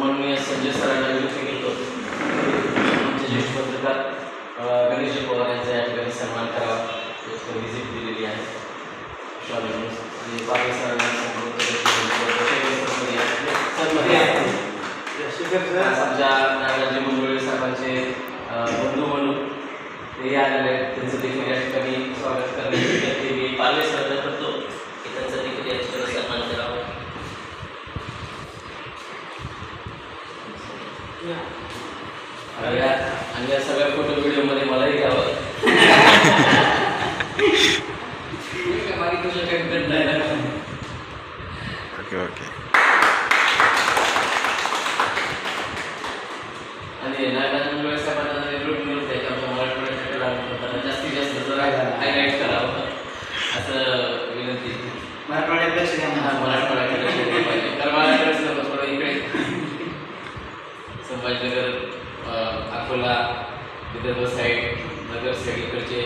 सन्माननीय संजय सरांना विनंती करतो. आमचे ज्येष्ठ पत्रकार अ, गणेशजी पवार यांचा या ठिकाणी सन्मान करावा. एक व्हिजिट दिलेली आहे. सरांना सन्मान आमच्या नागाजी मुंबळे साहेबांचे अ, बंधू म्हणून ते आलेले आहेत त्यांचं देखील या ठिकाणी स्वागत करण्याची विनंती मी पालवे सरांना करतो की त्यांचा देखील या ठिकाणी सन्मान करावा आणि या आणि या सगळ्या फोटो व्हिडिओमध्ये मलाही घ्यावं ठीक आहे, बाकी तुझं नाही ना. Okay okay. आणि मुंबई साहेबांना निवडून मिळत आमच्या मराठवाड्याच्या जास्तीत जास्त जरा हायलाईट करावं. असं विनंती. मराठवाड्यात लक्ष द्या हा, म्हणा. मराठवाड्याकडे लक्ष दिलं पाहिजे तर मराठवाड्याच नको थोडं इकडे संभाजीनगर अं, अकोला विदर्भ साईड नगर साईड इकडचे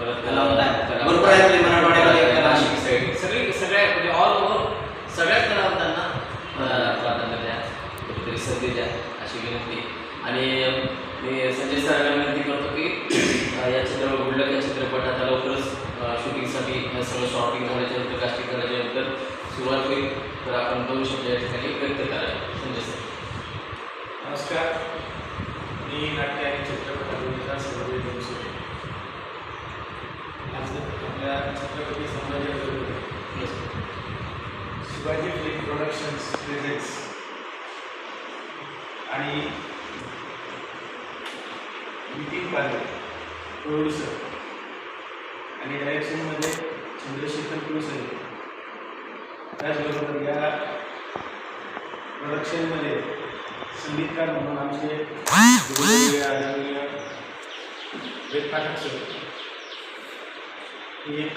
परत कलावंत आहेत. नाशिक साईड सगळी सगळ्या म्हणजे ऑल ओव्हर सगळ्याच कलावंतांना अं, प्राधान्य द्या. कुठेतरी संधी द्या अशी विनंती. आणि मी संजय सरांना विनंती करतो की या चित्रपट गुडलक या चित्रपटात लवकरच शूटिंगसाठी सगळं शॉर्टिंग झाल्याच्यानंतर कास्टिंग करायच्या नंतर सुरुवात होईल. तर आपण दोन शब्द या ठिकाणी व्यक्त करावे संजय सर. नमस्कार. मी नाट्य आणि चित्रपट अभिनेता सर्वदेव बनसोडे आज आपल्या Chhatrapati Sambhaji Shivaji film productions presents आणि नितीन पालवे प्रोड्युसर आणि डायरेक्शनमध्ये चंद्रशेखर कुलसरे. त्याचबरोबर या प्रोडक्शनमध्ये संगीतकार म्हणून आमचे गुरुवर्य आदरणीय वेद पाठक सर. एक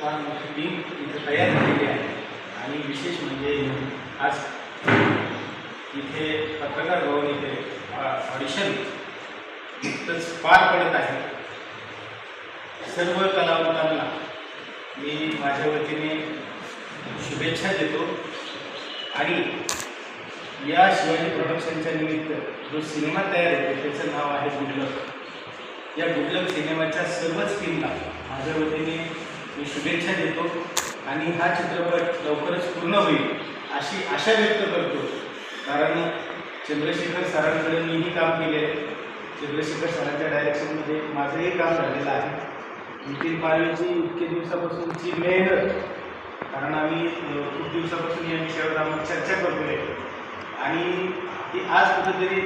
फार मोठी टीम इथे तयार झालेली आहे. आणि विशेष म्हणजे आज इथे पत्रकार भवन इथे ऑडिशन नुकतंच पार पडत आहे. सर्व कलावंतांना मी माझ्या वतीने शुभेच्छा देतो. आणि या शिवाजी प्रोडक्शनच्या निमित्त जो सिनेमा तयार होतो त्याचं नाव आहे गुडलक या गुडलक सिनेमाच्या सर्वच टीमला माझ्या वतीने मी शुभेच्छा देतो आणि हा चित्रपट लवकरच पूर्ण होईल अशी आशा व्यक्त करतो. कारण चंद्रशेखर सरांकडे मीही काम केले. चंद्रशेखर सरांच्या डायरेक्शनमध्ये माझंही काम झालेलं आहे. नितीन पालवेची इतके दिवसापासूनची मेहनत. कारण आम्ही खूप दिवसापासून या विषयावर आम्ही चर्चा करतोय. आणि ती आज कुठेतरी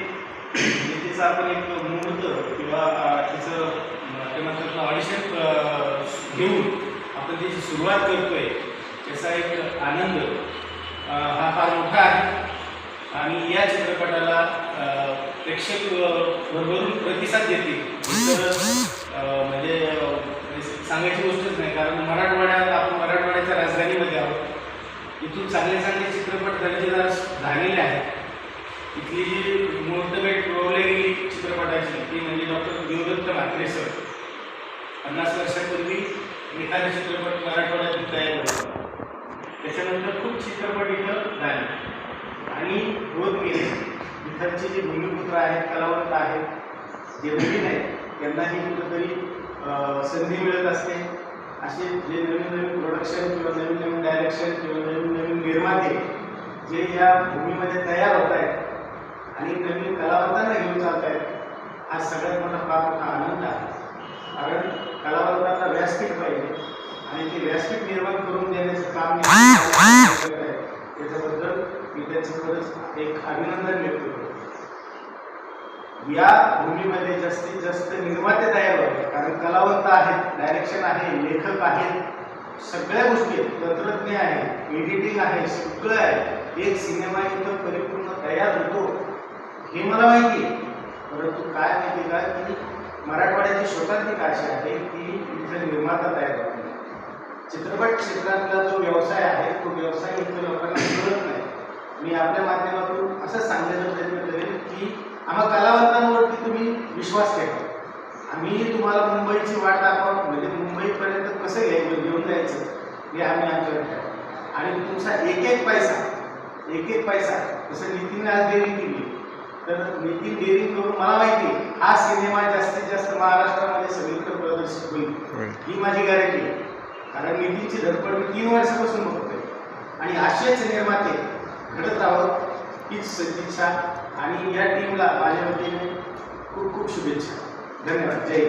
तिचं आपण एक मुहूर्त किंवा त्याचं तिचं ते म्हणतात ऑडिशन घेऊन आपण त्याची सुरुवात करतोय त्याचा एक आनंद हा फार मोठा आहे. आणि या चित्रपटाला प्रेक्षक भरभरून प्रतिसाद देतील. तर म्हणजे सांगायची गोष्टच नाही कारण मराठवाड्यात आपण मराठवाड्याच्या राजधानीमध्ये आहोत. इथून चांगले चांगले चित्रपट दर्जेदार झालेले आहेत. इथली जी मुहूर्तमेट रोवली गेली चित्रपटाची ती म्हणजे डॉक्टर देवदत्त म्हात्रे सर पन्नास वर्षापूर्वी एखादा चित्रपट मराठवाड्यातून तयार झाला त्याच्यानंतर खूप चित्रपट इथं झाले. आणि होत गेले इथलचे जे भूमिपुत्र आहेत कलावंत आहेत जे नवीन आहेत त्यांनाही कुठंतरी संधी मिळत असते. असे जे नवीन नवीन प्रोडक्शन किंवा नवीन नवीन डायरेक्शन किंवा नवीन नवीन निर्माते जे या भूमीमध्ये तयार होत आहेत आणि नवीन कलावंतांना घेऊन चालत आहेत हा सगळ्यात मोठा फार मोठा आनंद आहे. कारण कलावंतांना व्यासपीठ पाहिजे. आणि ते व्यासपीठ निर्माण करून देण्याचं काम त्याच्याबद्दल मी त्याचं खरंच एक अभिनंदन व्यक्त करतो. या भूमीमध्ये जास्तीत जास्त निर्माते तयार व्हावे. कारण कलावंत आहेत डायरेक्शन आहे लेखक आहेत. सगळ्या गोष्टी आहेत. तंत्रज्ञ आहे एडिटिंग आहे सगळं आहे. एक सिनेमा इथं परिपूर्ण तयार होतो. हे मला माहिती आहे. परंतु काय माहिती का? की मराठवाड्याची स्वतःची अशी आहे की इथं निर्माता तयार होत नाही चित्रपट क्षेत्रातला जो व्यवसाय आहे तो व्यवसाय इथं लोकांना मिळत नाही. मी आपल्या माध्यमातून असं सांगण्याचा प्रयत्न करेन की आम्हा कलावंतांवरती तुम्ही विश्वास ठेवा. आम्ही तुम्हाला मुंबईची वाट दाखवा म्हणजे मुंबईपर्यंत कसं घ्यायचं घेऊन जायचं हे आम्ही आमच्यावर आणि तुमचा एक एक पैसा एक एक पैसा जसं नितीन आज केली तर नितीन डेरिंग करून मला माहिती हा सिनेमा जास्तीत जास्त महाराष्ट्रामध्ये सगळीकडे प्रदर्शित होईल. ही माझी गॅरंटी आहे. कारण नितीनची धडपड मी तीन वर्षापासून बघतोय. आणि असेच निर्माते घडत राहत हीच सदिच्छा आणि या टीमला माझ्या वतीने खूप खूप शुभेच्छा. धन्यवाद. जय